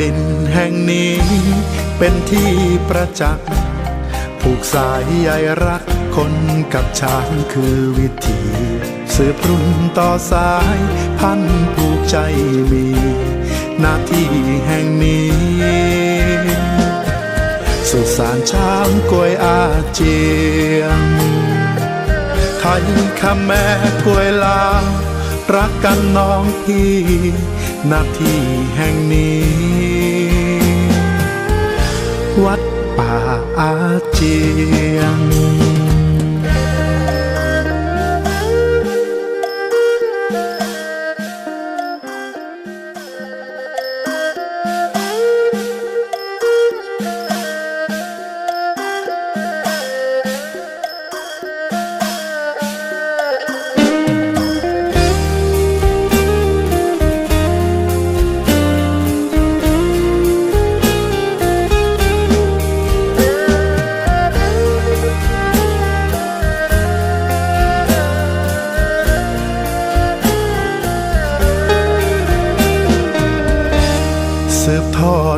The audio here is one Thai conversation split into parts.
ดินแห่งนี้เป็นที่ประจักษ์ผูกสายใยรักคนกับช้างคือวิถีสืบรุ่นต่อสายพันผูกใจมี หน้าที่แห่งนี้ สุสานช้างกวยอาเจียงไทยคำแม่กวยลา รักกันน้องพี่หน้าที่แห่งนี้ วัดป่าอาเจียง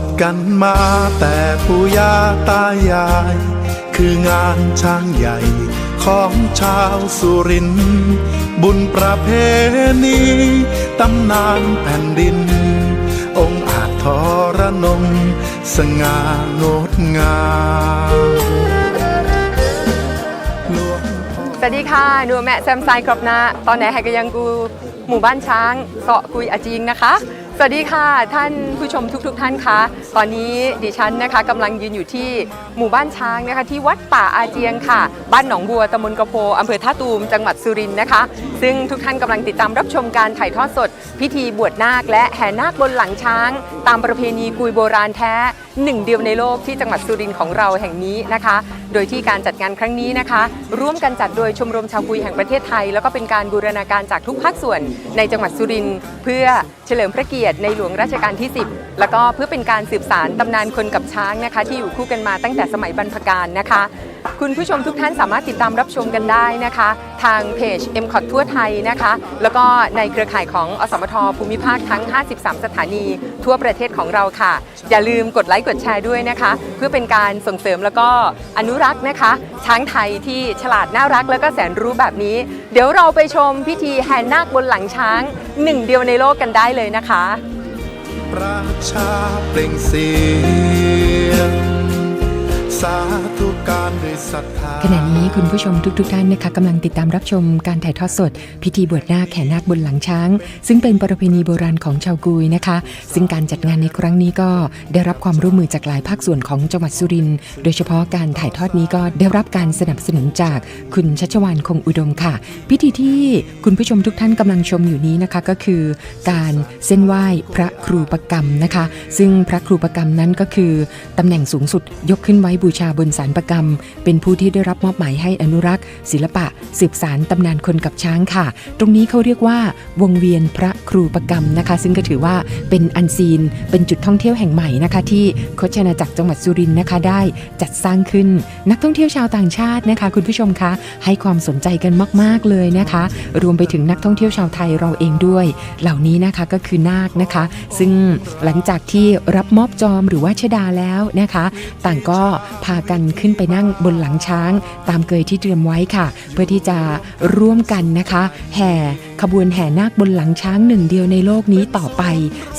ดกันมาแต่ปู่ย่าตายาย คืองานช้างใหญ่ของชาวสุริน บุญประเพณีตำนานแผ่นดิน องค์อาจทรนงสง่างดงามสวัสดีค่ะ หนูแม่แซมไซครับนะ ตอนไหนให้ก็ยังกูหมู่บ้านช้างเกาะกุยอาจิงนะคะ สวัสดีค่ะท่านผู้ชมทุกๆทท่านคะตอนนี้ดิฉันนะคะกำลังยืนอยู่ที่หมู่บ้านช้างนะคะที่วัดป่าอาเจียงค่ะ บ้านหนองบัวตำบลกระโพอำเภอท่าตูมจังหวัดสุรินทร์นะคะ ซึ่งทุกท่านกำลังติดตามรับชมการถ่ายทอดสด พิธีบวชนาคและแห่นาคบนหลังช้าง ตามประเพณีกุยโบราณแท้หนึ่งเดียวในโลกที่จังหวัดสุรินทร์ของเราแห่งนี้นะคะ โดยที่การจัดงานครั้งนี้นะคะ ร่วมกันจัดโดยชมรมชาวกุยแห่งประเทศไทย แล้วก็เป็นการบูรณาการจากทุกภาคส่วนในจังหวัดสุรินทร์เพื่อ ฉลิมพระเกียรติในหลวงรัชกาลที่ 10 แล้วก็เพื่อเป็นการสืบสารตำนานคนกับช้างนะคะ ที่อยู่คู่กันมาตั้งแต่สมัยบรรพกาลนะคะ คุณผู้ชมทุกท่านสามารถติดตามรับชมกันได้นะคะ ทางเพจ m c o t ทั่วไทยนะคะ แล้วก็ในเครือข่ายของอสมทภูมิภาคทั้ง 53 สถานี ทั่วประเทศของเราค่ะ อย่าลืมกดไลค์กดแชร์ด้วยนะคะ เพื่อเป็นการส่งเสริมแล้วก็อนุรักษ์นะคะ ช้างไทยที่ฉลาดน่ารักแล้วก็แสนรู้แบบนี้ เดี๋ยวเราไปชมพิธีแห่นาคบนหลังช้างหนึ่งเดียวในโลกกันได้เลยนะคะ ประชาเปล่งเสียง ขณะนี้คุณผู้ชมทุกๆท่านนะคะกำลังติดตามรับชมการถ่ายทอดสด พิธีบวชนาคแห่นาคบนหลังช้าง ซึ่งเป็นประเพณีโบราณของชาวกุยนะคะ ซึ่งการจัดงานในครั้งนี้ก็ได้รับความร่วมมือจากหลายภาคส่วนของจังหวัดสุรินทร์โดยเฉพาะการถ่ายทอดนี้ก็ได้รับการสนับสนุนจากคุณชัชวานคงอุดมค่ะ พิธีที่คุณผู้ชมทุกท่านกำลังชมอยู่นี้นะคะก็คือ การเส้นไหว้พระครูประกรรมนะคะ ซึ่งพระครูประกรรมนั้นก็คือตำแหน่งสูงสุดยกขึ้นไว้บูชาบนสารประกรรม เป็นผู้ที่ได้รับมอบหมายให้อนุรักษ์ ศิลปะ สืบสารตำนานคนกับช้างค่ะ ตรงนี้เขาเรียกว่า วงเวียนพระครูประกรรมนะคะ ซึ่งก็ถือว่าเป็นอันซีน เป็นจุดท่องเที่ยวแห่งใหม่นะคะ ที่โคชนาจักรจังหวัดสุรินทร์นะคะ ได้จัดสร้างขึ้น นักท่องเที่ยวชาวต่างชาตินะคะ คุณผู้ชมคะ ให้ความสนใจกันมาก ๆเลยนะคะ รวมไปถึงนักท่องเที่ยวชาวไทยเราเองด้วย เหล่านี้นะคะก็คือนาคนะคะ ซึ่งหลังจากที่รับมอบจอมหรือว่าชดาแล้วนะคะ ต่างก็พากันขึ้นไปนั่งบนหลังช้าง ตามเกยที่เตรียมไว้ค่ะ เพื่อที่จะร่วมกันนะคะ แห่ ขบวนแห่นาคบนหลังช้างหนึ่งเดียวในโลกนี้ต่อไป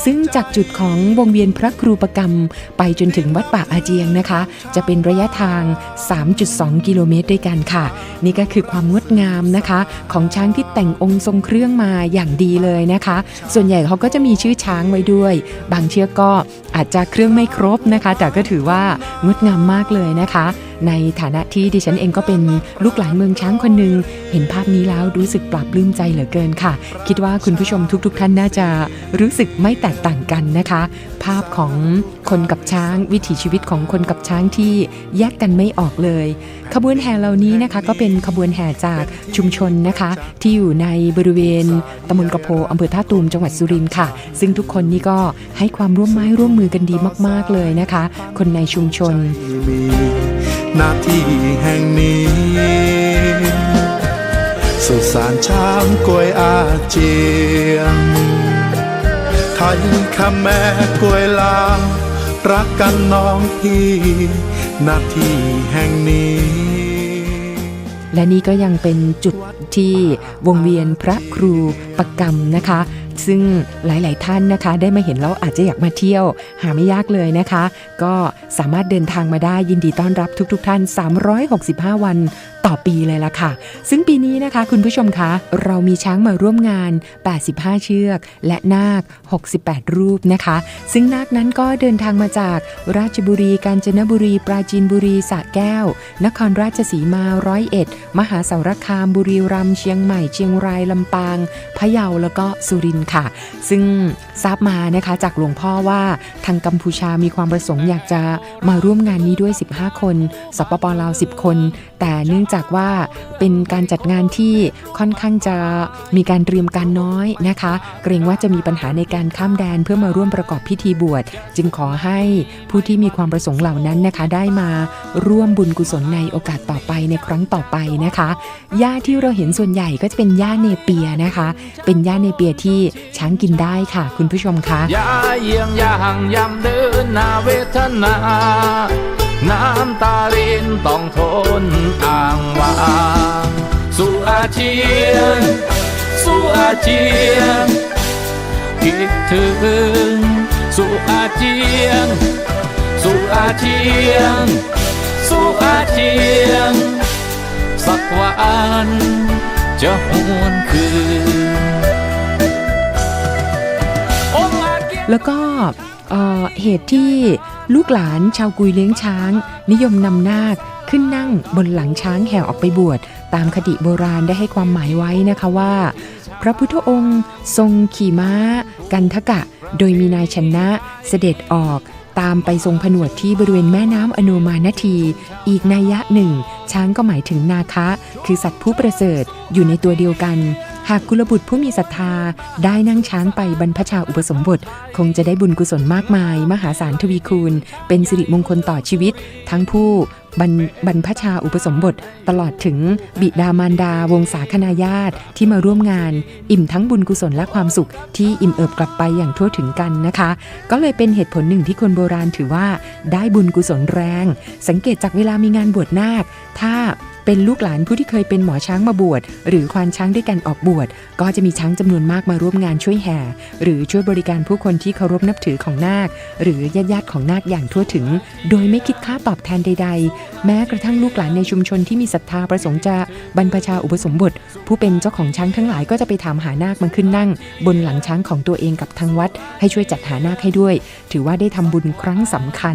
ซึ่งจากจุดของวงเวียนพระครูประกรรม ไปจนถึงวัดป่าอาเจียงนะคะ จะเป็นระยะทาง 3.2 กิโลเมตรด้วยกันค่ะ นี่ก็คือความงดงามนะคะ ของช้างที่แต่งองค์ทรงเครื่องมาอย่างดีเลยนะคะ ส่วนใหญ่เขาก็จะมีชื่อช้างไว้ด้วย บางเชือกก็อาจจะเครื่องไม่ครบนะคะ แต่ก็ถือว่างดงามมากเลยนะคะ ในฐานะที่ดิฉันเองก็เป็นลูกหลานเมืองช้างคนหนึ่งเห็นภาพนี้แล้วรู้สึกปรับลื้มใจเหลือเกินค่ะ คิดว่าคุณผู้ชมทุกๆท่านน่าจะรู้สึกไม่แตกต่างกันนะคะ ภาพของคนกับช้าง วิถีชีวิตของคนกับช้างที่แยกกันไม่ออกเลย ขบวนแห่เหล่านี้นะคะ ก็เป็นขบวนแห่จากชุมชนนะคะ ที่อยู่ในบริเวณตำบลกระโพอำเภอท่าตูมจังหวัดสุรินทร์ค่ะ ซึ่งทุกคนนี่ก็ให้ความร่วมไม้ร่วมมือกันดีมาก ๆเลยนะคะ คนในชุมชน หน้าที่แห่งนี้ สุสานช้างกวยอาเจียง ไทยข้าแม่กวยลาวรักกันน้องพี่หน้าที่แห่งนี้และนี่ก็ยังเป็นจุดที่วงเวียนพระครูประกรรมนะคะ ซึ่งหลาย ๆ ท่านนะคะได้มาเห็นแล้วอาจจะอยากมาเที่ยว หาไม่ยากเลยนะคะ ก็สามารถเดินทางมาได้ยินดีต้อนรับทุก ๆ ท่าน 365 วันต่อปีเลยล่ะค่ะ ซึ่งปีนี้นะคะคุณผู้ชมคะเรามีช้างมาร่วมงาน 85 เชือก และนาค 68 รูปนะคะ ซึ่งนาคนั้นก็เดินทางมาจากราชบุรี กาญจนบุรี ปราจีนบุรีสระแก้ว นครราชสีมาร้อยเอ็ด มหาสารคาม บุรีรัมย์เชียงใหม่ เชียงราย ลำปาง พะเยา แล้วก็สุรินทร์ค่ะ ซึ่งทราบมานะคะจากหลวงพ่อว่าทางกัมพูชามีความประสงค์อยากจะมาร่วมงานนี้ด้วย 15 คน สปปลาว 10 คน แต่เนื่องจากว่าเป็นการจัดงานที่ค่อนข้างจะมีการเตรียมการน้อยนะคะ เกรงว่าจะมีปัญหาในการข้ามแดนเพื่อมาร่วมประกอบพิธีบวช จึงขอให้ผู้ที่มีความประสงค์เหล่านั้นนะคะ ได้มาร่วมบุญกุศลในโอกาสต่อไปในครั้งต่อไปนะคะหญ้าที่เราเห็นส่วนใหญ่ก็จะเป็นหญ้าเนเปียนะคะ เป็นหญ้าเนเปียที่ช้างกินได้ค่ะ คุณผู้ชมคะยาเยียงยางยำเดินนาเวทนา น้ำตารินต้องทนอ้างวางสู่อาเจียน สู่อาเจียนคิดถึง สู่อาเจียน สู่อาเจียน สู่อาเจียน สักวันจะหวนคืนแล้วก็ เเหตุที่ลูกหลานชาวกุยเลี้ยงช้าง นิยมนำนาคขึ้นนั่งบนหลังช้างแห่ออกไปบวช ตามคติโบราณได้ให้ความหมายไว้นะคะว่า พระพุทธองค์ทรงขี่ม้า กันทกะ โดยมีนายชนะเสด็จออกตามไปทรงผนวดที่บริเวณแม่น้ำอโนมานาที อีกนัยยะหนึ่ง ช้างก็หมายถึงนาคะ คือสัตว์ผู้ประเสริฐอยู่ในตัวเดียวกัน หากกุลบุตรผู้มีศรัทธาได้นั่งช้างไปบรรพชาอุปสมบท คงจะได้บุญกุศลมากมาย มหาศาลทวีคูณ เป็นสิริมงคลต่อชีวิต ทั้งผู้บรรบรรพชาอุปสมบท ตลอดถึงบิดามารดาวงศาคณาญาติที่มาร่วมงาน อิ่มทั้งบุญกุศลและความสุขที่อิ่มเอิบกลับไปอย่างทั่วถึงกันนะคะ ก็เลยเป็นเหตุผลหนึ่งที่คนโบราณถือว่าได้บุญกุศลแรง สังเกตจากเวลามีงานบวชนาคถ้า เป็นลูกหลานผู้ที่เคยเป็นหมอช้างมาบวชหรือควานช้างด้วยกันออกบวชก็จะมีช้างจำนวนมากมาร่วมงานช่วยแห่ หรือช่วยบริการผู้คนที่เคารพนับถือของนาค หรือญาติญาติของนาคอย่างทั่วถึง โดยไม่คิดค่าตอบแทนใด ๆ แม้กระทั่งลูกหลานในชุมชนที่มีศรัทธาประสงค์จะบรรพชาอุปสมบท ผู้เป็นเจ้าของช้างทั้งหลายก็จะไปถามหานาคมาขึ้นนั่ง บนหลังช้างของตัวเองกับทางวัด ให้ช่วยจัดหานาคให้ด้วย ถือว่าได้ทำบุญครั้งสำคัญ